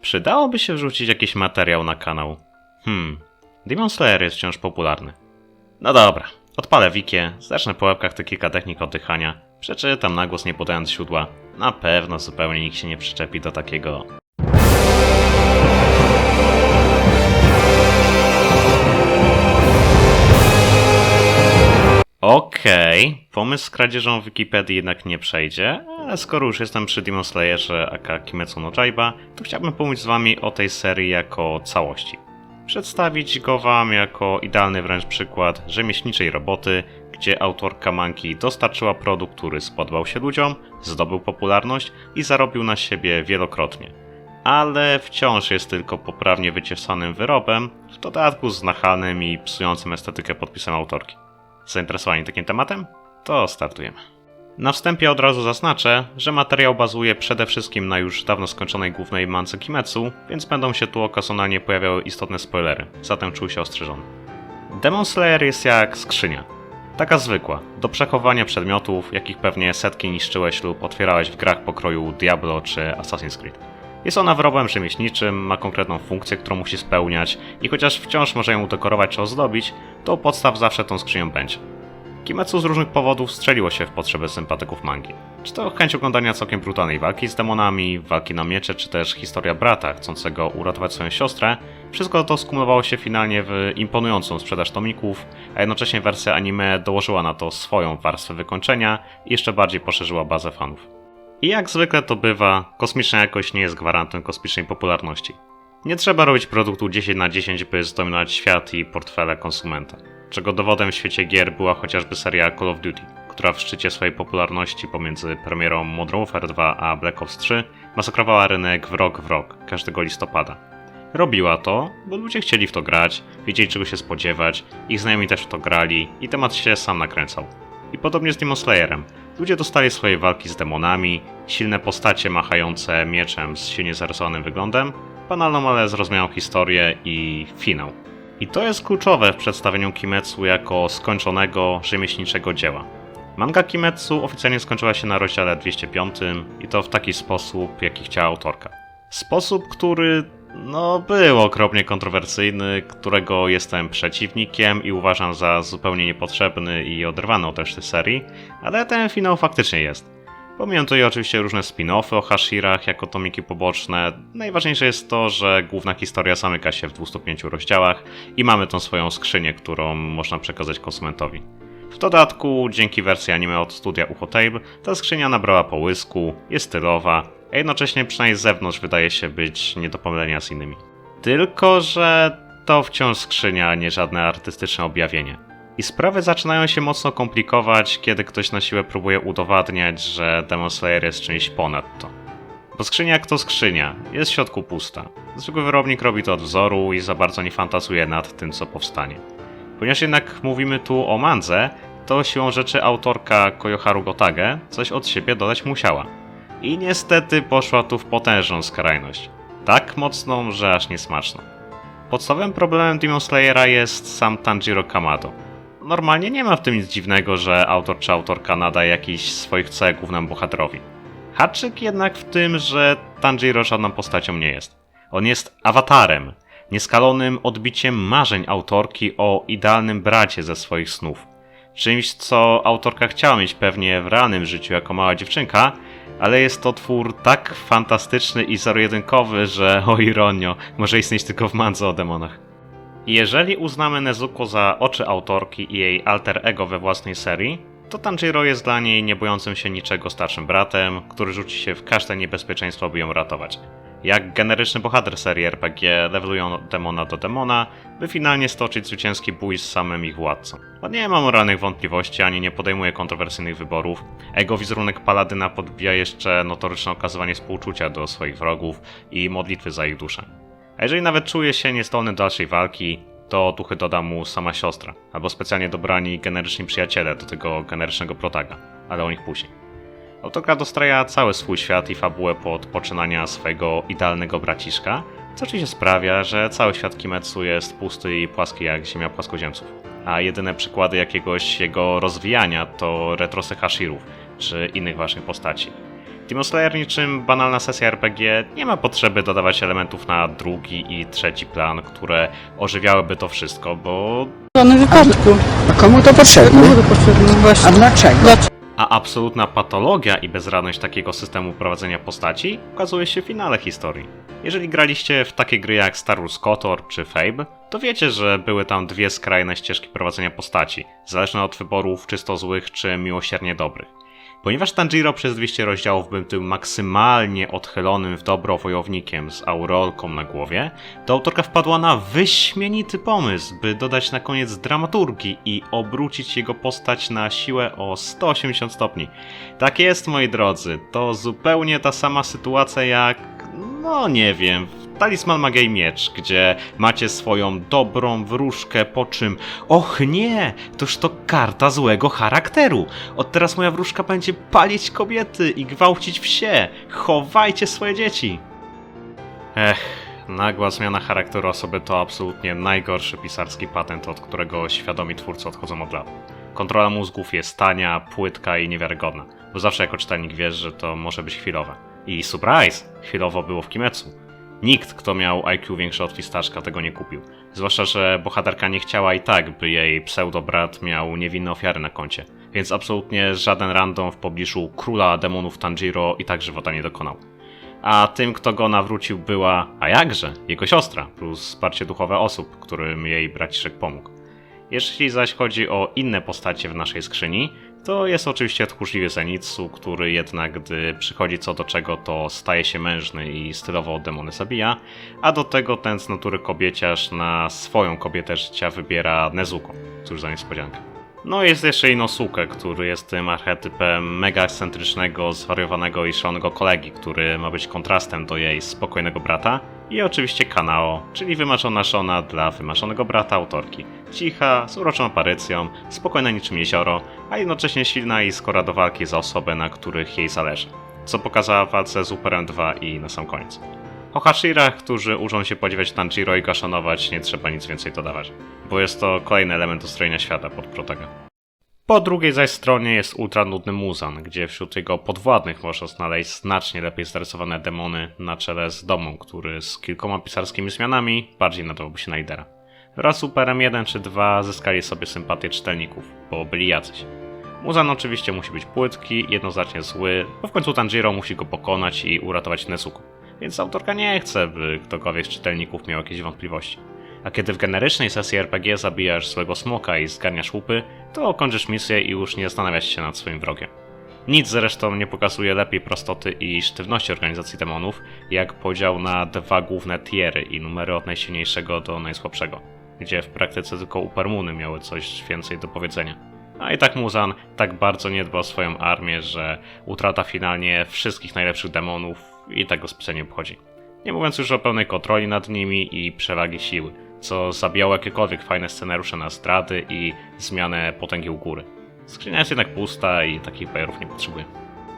Przydałoby się wrzucić jakiś materiał na kanał. Hmm, Demon Slayer jest wciąż popularny. No dobra, odpalę wikie, zacznę po łebkach te kilka technik oddychania, przeczytam na głos nie podając źródła. Na pewno zupełnie nikt się nie przyczepi do takiego Okej, pomysł z kradzieżą Wikipedii jednak nie przejdzie, ale skoro już jestem przy Demon Slayerze aka Kimetsu no Jaiba, to chciałbym pomóc z wami o tej serii jako całości. Przedstawić go wam jako idealny wręcz przykład rzemieślniczej roboty, gdzie autorka manki dostarczyła produkt, który spodobał się ludziom, zdobył popularność i zarobił na siebie wielokrotnie. Ale wciąż jest tylko poprawnie wyciesanym wyrobem, w dodatku z nachalnym i psującym estetykę podpisem autorki. Zainteresowani takim tematem? To startujemy. Na wstępie od razu zaznaczę, że materiał bazuje przede wszystkim na już dawno skończonej głównej mance Kimetsu, więc będą się tu okazjonalnie pojawiały istotne spoilery, zatem czuł się ostrzeżony. Demon Slayer jest jak skrzynia. Taka zwykła, do przechowania przedmiotów, jakich pewnie setki niszczyłeś lub otwierałeś w grach pokroju Diablo czy Assassin's Creed. Jest ona wyrobem rzemieślniczym, ma konkretną funkcję, którą musi spełniać i chociaż wciąż może ją udekorować czy ozdobić, to u podstaw zawsze tą skrzynią będzie. Kimetsu z różnych powodów strzeliło się w potrzeby sympatyków mangi. Czy to chęć oglądania całkiem brutalnej walki z demonami, walki na miecze, czy też historia brata chcącego uratować swoją siostrę, wszystko to skumulowało się finalnie w imponującą sprzedaż tomików, a jednocześnie wersja anime dołożyła na to swoją warstwę wykończenia i jeszcze bardziej poszerzyła bazę fanów. I jak zwykle to bywa, kosmiczna jakość nie jest gwarantem kosmicznej popularności. Nie trzeba robić produktu 10 na 10, by zdominować świat i portfele konsumenta. Czego dowodem w świecie gier była chociażby seria Call of Duty, która w szczycie swojej popularności pomiędzy premierą Modern Warfare 2 a Black Ops 3 masakrowała rynek w rok w rok, każdego listopada. Robiła to, bo ludzie chcieli w to grać, wiedzieli czego się spodziewać, ich znajomi też w to grali i temat się sam nakręcał. I podobnie z Demon Slayerem. Ludzie dostali swoje walki z demonami, silne postacie machające mieczem z silnie zarysowanym wyglądem, banalną, ale zrozumiałą historię i finał. I to jest kluczowe w przedstawieniu Kimetsu jako skończonego, rzemieślniczego dzieła. Manga Kimetsu oficjalnie skończyła się na rozdziale 205 i to w taki sposób, jaki chciała autorka. Sposób, który no, był okropnie kontrowersyjny, którego jestem przeciwnikiem i uważam za zupełnie niepotrzebny i oderwany od reszty serii, ale ten finał faktycznie jest. Pomijam tutaj oczywiście różne spin-offy o Hashirach jako tomiki poboczne. Najważniejsze jest to, że główna historia zamyka się w 205 rozdziałach i mamy tą swoją skrzynię, którą można przekazać konsumentowi. W dodatku, dzięki wersji anime od studia Uchotable, ta skrzynia nabrała połysku, jest stylowa, a jednocześnie przynajmniej z zewnątrz wydaje się być nie do pomylenia z innymi. Tylko, że to wciąż skrzynia, a nie żadne artystyczne objawienie. I sprawy zaczynają się mocno komplikować, kiedy ktoś na siłę próbuje udowadniać, że Demon Slayer jest czymś ponad to. Bo skrzynia jak to skrzynia, jest w środku pusta. Zwykły wyrobnik robi to od wzoru i za bardzo nie fantazuje nad tym, co powstanie. Ponieważ jednak mówimy tu o mandze, to siłą rzeczy autorka Koyoharu Gotage coś od siebie dodać musiała. I niestety poszła tu w potężną skrajność. Tak mocną, że aż niesmaczną. Podstawowym problemem Demon Slayera jest sam Tanjiro Kamado. Normalnie nie ma w tym nic dziwnego, że autor czy autorka nadaje jakiś swoich cech głównemu bohaterowi. Haczyk jednak w tym, że Tanjiro żadną postacią nie jest. On jest awatarem, nieskalonym odbiciem marzeń autorki o idealnym bracie ze swoich snów. Czymś, co autorka chciała mieć pewnie w realnym życiu jako mała dziewczynka, ale jest to twór tak fantastyczny i zero-jedynkowy, że o ironio, może istnieć tylko w mandze o demonach. Jeżeli uznamy Nezuko za oczy autorki i jej alter ego we własnej serii, to Tanjiro jest dla niej niebojącym się niczego starszym bratem, który rzuci się w każde niebezpieczeństwo, by ją ratować. Jak generyczny bohater serii RPG levelują demona do demona, by finalnie stoczyć zwycięski bój z samym ich władcą. On nie ma moralnych wątpliwości ani nie podejmuje kontrowersyjnych wyborów, a jego wizerunek paladyna podbija jeszcze notoryczne okazywanie współczucia do swoich wrogów i modlitwy za ich duszę. A jeżeli nawet czuje się niezdolny do dalszej walki, to duchy doda mu sama siostra, albo specjalnie dobrani generyczni przyjaciele do tego generycznego protaga, ale o nich później. Autorka dostraja cały swój świat i fabułę pod poczynania swojego idealnego braciszka, co oczywiście sprawia, że cały świat Kimetsu jest pusty i płaski jak ziemia płaskoziemców. A jedyne przykłady jakiegoś jego rozwijania to retrosy Hashirów, czy innych ważnych postaci. Demon Slayer niczym banalna sesja RPG nie ma potrzeby dodawać elementów na drugi i trzeci plan, które ożywiałyby to wszystko, bo W żadnym wypadku. A komu to potrzebne? Komu to potrzebne? Właśnie. A dlaczego? Dlaczego? A absolutna patologia i bezradność takiego systemu prowadzenia postaci ukazuje się w finale historii. Jeżeli graliście w takie gry jak Star Wars KOTOR czy Fable, to wiecie, że były tam dwie skrajne ścieżki prowadzenia postaci, zależne od wyborów czysto złych czy miłosiernie dobrych. Ponieważ Tanjiro przez 200 rozdziałów był tym maksymalnie odchylonym w dobro wojownikiem z aureolką na głowie, to autorka wpadła na wyśmienity pomysł, by dodać na koniec dramaturgii i obrócić jego postać na siłę o 180 stopni. Tak jest, moi drodzy, to zupełnie ta sama sytuacja jak, no nie wiem, Talisman Magia i Miecz, gdzie macie swoją dobrą wróżkę, po czym, och nie, toż to karta złego charakteru. Od teraz moja wróżka będzie palić kobiety i gwałcić wsie. Chowajcie swoje dzieci. Ech, nagła zmiana charakteru osoby to absolutnie najgorszy pisarski patent, od którego świadomi twórcy odchodzą od lat. Kontrola mózgów jest tania, płytka i niewiarygodna, bo zawsze jako czytelnik wiesz, że to może być chwilowe. I surprise! Chwilowo było w Kimetsu. Nikt, kto miał IQ większe od fistaszka, tego nie kupił. Zwłaszcza, że bohaterka nie chciała i tak, by jej pseudobrat miał niewinne ofiary na koncie. Więc absolutnie żaden random w pobliżu króla demonów Tanjiro i tak żywota nie dokonał. A tym, kto go nawrócił, była, a jakże, jego siostra, plus wsparcie duchowe osób, którym jej braciszek pomógł. Jeśli zaś chodzi o inne postacie w naszej skrzyni, to jest oczywiście tchórzliwy Zenitsu, który jednak gdy przychodzi co do czego, to staje się mężny i stylowo demony zabija, a do tego ten z natury kobieciarz na swoją kobietę życia wybiera Nezuko. Cóż za niespodzianka. No jest jeszcze Inosuke, który jest tym archetypem mega ekscentrycznego, zwariowanego i szalonego kolegi, który ma być kontrastem do jej spokojnego brata. I oczywiście Kanao, czyli wymarzona żona dla wymarzonego brata autorki. Cicha, z uroczą aparycją, spokojna niczym jezioro, a jednocześnie silna i skora do walki za osoby, na których jej zależy. Co pokazała w walce z Uperem 2 i na sam koniec. O Hashirach, którzy uczą się podziwiać Tanjiro i go szanować, nie trzeba nic więcej dodawać, bo jest to kolejny element ustrojenia świata pod protega. Po drugiej zaś stronie jest ultra nudny Muzan, gdzie wśród jego podwładnych można znaleźć znacznie lepiej zarysowane demony na czele z Domą, który z kilkoma pisarskimi zmianami bardziej nadałby się na lidera. Wraz z Superem 1 czy 2 zyskali sobie sympatię czytelników, bo byli jacyś. Muzan oczywiście musi być płytki, jednoznacznie zły, bo w końcu Tanjiro musi go pokonać i uratować Nezuko. Więc autorka nie chce, by ktokolwiek z czytelników miał jakieś wątpliwości. A kiedy w generycznej sesji RPG zabijasz złego smoka i zgarniasz łupy, to kończysz misję i już nie zastanawiasz się nad swoim wrogiem. Nic zresztą nie pokazuje lepiej prostoty i sztywności organizacji demonów, jak podział na dwa główne tiery i numery od najsilniejszego do najsłabszego, gdzie w praktyce tylko upermuny miały coś więcej do powiedzenia. A i tak Muzan tak bardzo nie dba o swoją armię, że utrata finalnie wszystkich najlepszych demonów i tak go specjalnie obchodzi. Nie mówiąc już o pełnej kontroli nad nimi i przewagi siły, co zabijało jakiekolwiek fajne scenariusze na zdrady i zmianę potęgi u góry. Skrzynia jest jednak pusta i takich bajerów nie potrzebuje.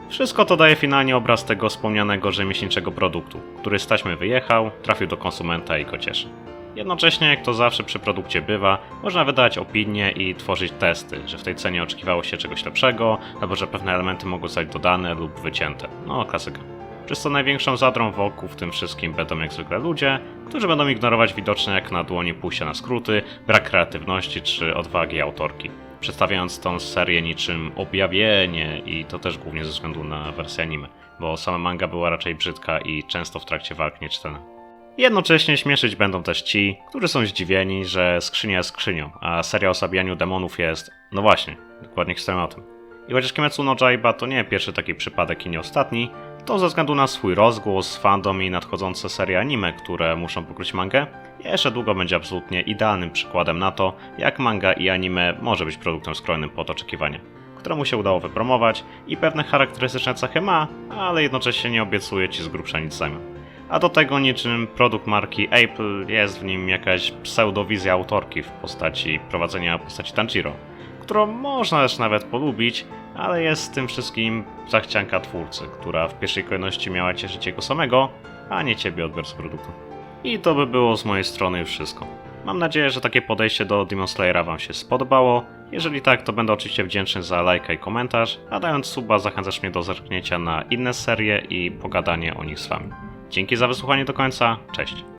Wszystko to daje finalnie obraz tego wspomnianego rzemieślniczego produktu, który z taśmy wyjechał, trafił do konsumenta i go cieszy. Jednocześnie, jak to zawsze przy produkcie bywa, można wydać opinie i tworzyć testy, że w tej cenie oczekiwało się czegoś lepszego, albo że pewne elementy mogą zostać dodane lub wycięte. No, klasyka. Przez co największą zadrą wokół w tym wszystkim będą jak zwykle ludzie, którzy będą ignorować widoczne jak na dłoni pójścia na skróty, brak kreatywności czy odwagi autorki, przedstawiając tą serię niczym objawienie i to też głównie ze względu na wersję anime, bo sama manga była raczej brzydka i często w trakcie walk nieczytelna. Jednocześnie śmieszyć będą też ci, którzy są zdziwieni, że skrzynia jest skrzynią, a seria o zabijaniu demonów jest, no właśnie, dokładnie historią o tym. I chociaż Kimetsu no Jaiba to nie pierwszy taki przypadek i nie ostatni, to ze względu na swój rozgłos, fandom i nadchodzące serie anime, które muszą pokryć mangę, jeszcze długo będzie absolutnie idealnym przykładem na to, jak manga i anime może być produktem skrojnym pod oczekiwania, któremu się udało wypromować i pewne charakterystyczne cechy ma, ale jednocześnie nie obiecuje ci z grubsza nic zamian. A do tego niczym produkt marki Apple jest w nim jakaś pseudowizja autorki w postaci prowadzenia postaci Tanjiro, którą można też nawet polubić, ale jest z tym wszystkim zachcianka twórcy, która w pierwszej kolejności miała cieszyć jego samego, a nie ciebie odbiorcę produktu. I to by było z mojej strony już wszystko. Mam nadzieję, że takie podejście do Demon Slayera Wam się spodobało. Jeżeli tak, to będę oczywiście wdzięczny za lajka i komentarz, a dając suba zachęcasz mnie do zerknięcia na inne serie i pogadanie o nich z Wami. Dzięki za wysłuchanie do końca, cześć!